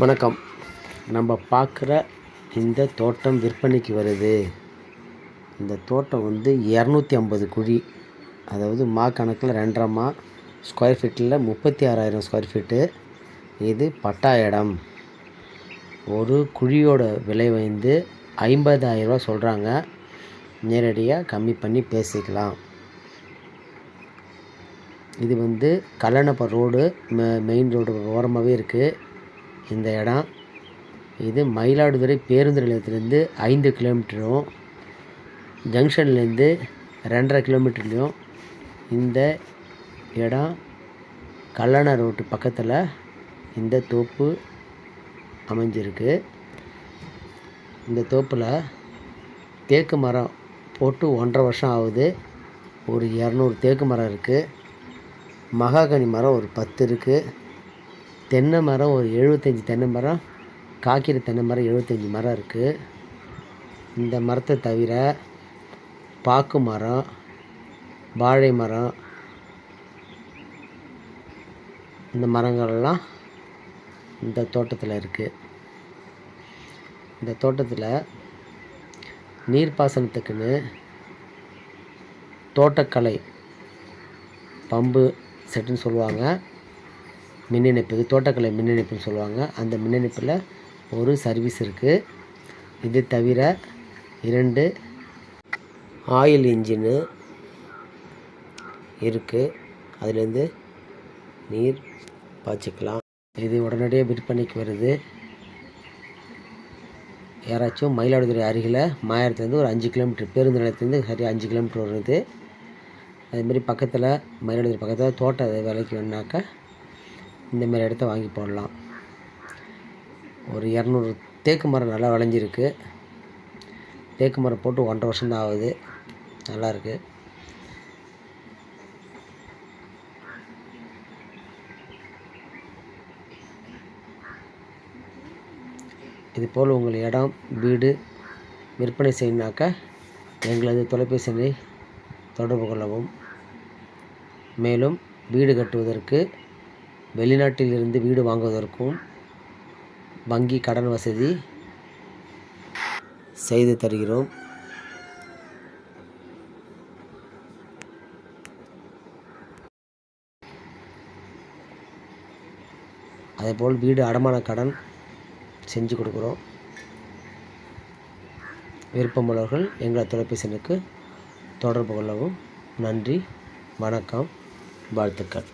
வணக்கம். நம்ம பார்க்குற இந்த தோட்டம் விற்பனைக்கு வருது. இந்த தோட்டம் வந்து இரநூத்தி ஐம்பது குழி அதாவது மா கணக்கில் ரெண்டரை மா ஸ்கொயர் ஃபீட்டில் முப்பத்தி ஆறாயிரம் ஸ்கொயர் ஃபீட்டு இது பட்டா இடம். ஒரு குழியோட விலை வந்து ஐம்பதாயிரரூவா சொல்கிறாங்க நேரடியாக கம்மி பண்ணி பேசிக்கலாம். இது வந்து கல்லணப்ப ரோடு மெ மெயின் ரோடு ஓரமாகவே இருக்குது இந்த இடம். இது மயிலாடுதுறை பேருந்து நிலையத்திலேருந்து ஐந்து கிலோமீட்டரும் ஜங்ஷன்லேருந்து ரெண்டரை கிலோமீட்டர்லேயும் இந்த இடம் கல்லணை ரோட்டு பக்கத்தில் இந்த தோப்பு அமைஞ்சிருக்கு. இந்த தோப்பில் தேக்கு மரம் போட்டு ஒன்றரை வருஷம் ஆகுது. ஒரு இரநூறு தேக்கு மரம் இருக்குது மகாகனி மரம் ஒரு பத்து இருக்குது தென்னை மரம் ஒரு எழுபத்தஞ்சி தென்னை மரம் காய்க்கிற தென்னை மரம் எழுபத்தஞ்சி மரம் இருக்குது இந்த மரத்தை தவிர பாக்கு மரம் வாழை மரம் இந்த மரங்கள்லாம் இந்த தோட்டத்தில் இருக்குது இந்த தோட்டத்தில் நீர்ப்பாசனத்துக்குன்னு தோட்டக்கலை பம்பு செட்டுன்னு சொல்லுவாங்க. மின் இணைப்பு தோட்டக்கலை மின் இணைப்புன்னு சொல்லுவாங்க. அந்த மின் இணைப்பில் ஒரு சர்வீஸ் இருக்குது இது தவிர இரண்டு ஆயில் இன்ஜினு இருக்குது அதுலேருந்து நீர் பாய்ச்சிக்கலாம். இது உடனடியாக விற்பனைக்கு வருது. யாராச்சும் மயிலாடுதுறை அருகில் மாயத்துலேருந்து ஒரு அஞ்சு கிலோமீட்டர் பேருந்து நிலையத்துலேருந்து சரியாக அஞ்சு கிலோமீட்டர் வருது. அதுமாரி பக்கத்தில் மயிலாடுதுறை பக்கத்தில் தோட்ட வேலைக்கு வேணுனாக்கா இந்தமாரி இடத்த வாங்கி போடலாம். ஒரு இரநூறு தேக்கு மரம் நல்லா விளைஞ்சிருக்கு. தேக்கு மரம் போட்டு ஒன்றரை வருஷம் தான் ஆகுது. நல்லாயிருக்கு இதுபோல் உங்கள் இடம் வீடு விற்பனை செய்யணுனாக்கா எங்களது தொலைபேசி தொடர்பு கொள்ளவும். மேலும் வீடு கட்டுவதற்கு வெளிநாட்டில் இருந்து வீடு வாங்குவதற்கும் வங்கி கடன் வசதி செய்து தருகிறோம். அதேபோல் வீடு அடமான கடன் செஞ்சு கொடுக்குறோம். விருப்பமுள்ளவர்கள் எங்கள் தொலைபேசி தொடர்பு கொள்ளவும். நன்றி வணக்கம் வாழ்த்துக்கள்.